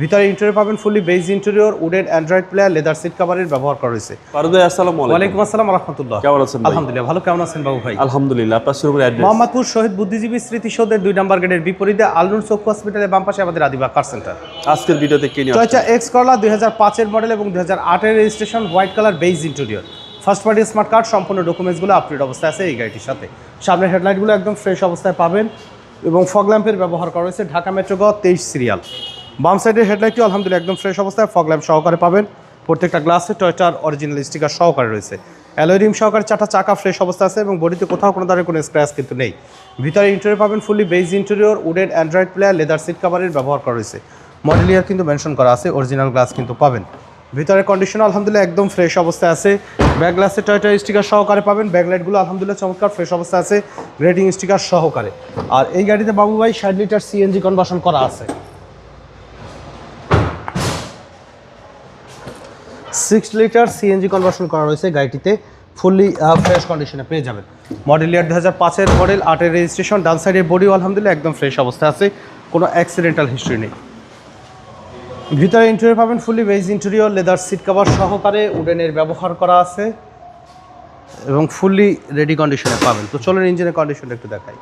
ভিতরে ইন্টেরিয়র পাবেন fully beige interior wooden Android player leather seat কাভারের ব্যবহার করা হয়েছে। ফারুদ ভাই আসসালামু আলাইকুম। ওয়ালাইকুম আসসালাম রহমতুল্লাহ। কেমন আছেন আলহামদুলিল্লাহ ভালো। কেমন আছেন বাবু ভাই? আলহামদুলিল্লাহ আপনার শুরু করে অ্যাড্রেস মোহাম্মদপুর শহীদ বুদ্ধিজীবী স্মৃতিসৌধের দুই নম্বর গেটের বিপরীতে আলনুর চক্ষু হসপিটালের বাম পাশে আমাদের আদিবা কার সেন্টার আজকের ভিডিওতে কি নিয়ে টয়চা এক্স করলা দুই হাজার পাঁচের মডেল এবং দুই হাজার আটের registration white colour beige interior first party smart card সম্পূর্ণ ডকুমেন্টসগুলো আপডেট অবস্থায় আছে এই গাড়িটির সাথে। সামনের হেডলাইটগুলো একদম ফ্রেশ অবস্থায় পাবেন এবং ফগ ল্যাম্পের ব্যবহার করা হয়েছে ঢাকা মেট্রো গ তেইশ সিরিয়াল বাম সাইডের হেডলাইটটি আলহামদুলিল্লাহ, একদম ফ্রেশ অবস্থায়। ফগ ল্যাম্প সহকারে পাবেন। প্রত্যেকটা গ্লাসে টয়টার অরিজিনাল স্টিকার সহকারে রয়েছে। অ্যালোরিম সহকারে চারটা চাকা ফ্রেশ অবস্থা আছে এবং বডিতে কোথাও কোনো ধরনের কোনো স্ক্র্যাচ কিন্তু নেই। ভিতরে ইন্টেরিয়র পাবেন fully beige interior wooden Android player leather seat কাভারের ব্যবহার করা রয়েছে। মডেল ইয়ার কিন্তু মেনশন করা আছে অরিজিনাল গ্লাস কিন্তু পাবেন। ভিতরে কন্ডিশন আলহামদুলিল্লাহ একদম ফ্রেশ অবস্থায় আছে। ব্যাক গ্লাসে টয়টার স্টিকার সহকারে পাবেন। ব্যাকলাইটগুলো আলহামদুলিল্লাহ চমৎকার ফ্রেশ অবস্থায় আছে। গ্রেডিং স্টিকার সহকারে। আর এই গাড়িতে বাবু ভাই ষাট লিটার সিএনজি কনভার্সন করা আছে। সিক্স লিটার সিএনজি কনভার্সন করা রয়েছে গাড়িটিতে ফুললি ফ্রেশ কন্ডিশনে পেয়ে যাবেন। মডেল ইয়ার দু হাজার পাঁচের মডেল আটের রেজিস্ট্রেশন ডান সাইডের বডিও আলহামদুলিল্লাহ, একদম ফ্রেশ অবস্থায় আছে, কোনো অ্যাক্সিডেন্টাল হিস্ট্রি নেই। ভিতরে ইন্টেরিয়র পাবেন fully beige interior leather seat cover সহকারে উডেনের ব্যবহার করা আছে, এবং ফুললি রেডি কন্ডিশনে পাবেন। তো চলুন ইঞ্জিনের কন্ডিশনটা একটু দেখাই।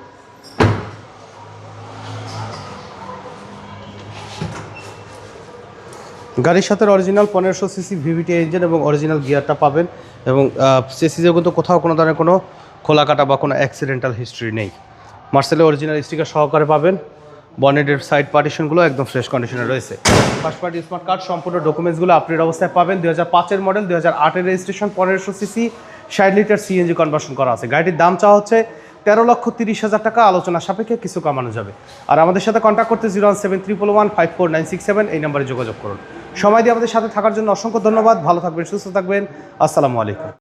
গাড়ির সাথে অরিজিনাল পনেরোশো সিসি ভিভিটি ইঞ্জিন এবং অরিজিনাল গিয়ারটা পাবেন এবং সিসিতেও কিন্তু কোথাও কোনো ধরনের কোনো খোলা কাটা বা কোনো অ্যাক্সিডেন্টাল হিস্ট্রি নেই। মার্সেলে অরিজিনাল স্টিকার সহকারে পাবেন। বনেটের সাইড পার্টিশনগুলো একদম ফ্রেশ কন্ডিশনে রয়েছে। ফার্স্ট পার্টি স্মার্ট কার্ড সম্পূর্ণ ডকুমেন্টসগুলো আপডেট অবস্থায় পাবেন। দুই হাজার পাঁচের মডেল দুই হাজার আটের রেজিস্ট্রেশন পনেরোশো সিসি ষাট লিটার সিএনজি কনভার্সন করা আছে। গাড়িটির দাম চাওয়া হচ্ছে তেরো লক্ষ তিরিশ হাজার টাকা। আলোচনা সাপেক্ষে কিছু কমানো যাবে। আর আমাদের সাথে কন্ট্যাক্ট করতে zero one seven triple one five four nine six seven এই নাম্বারে যোগাযোগ করুন। সময় দিয়ে আমাদের সাথে থাকার জন্য অসংখ্য ধন্যবাদ। ভালো থাকবেন সুস্থ থাকবেন। আসসালামু আলাইকুম।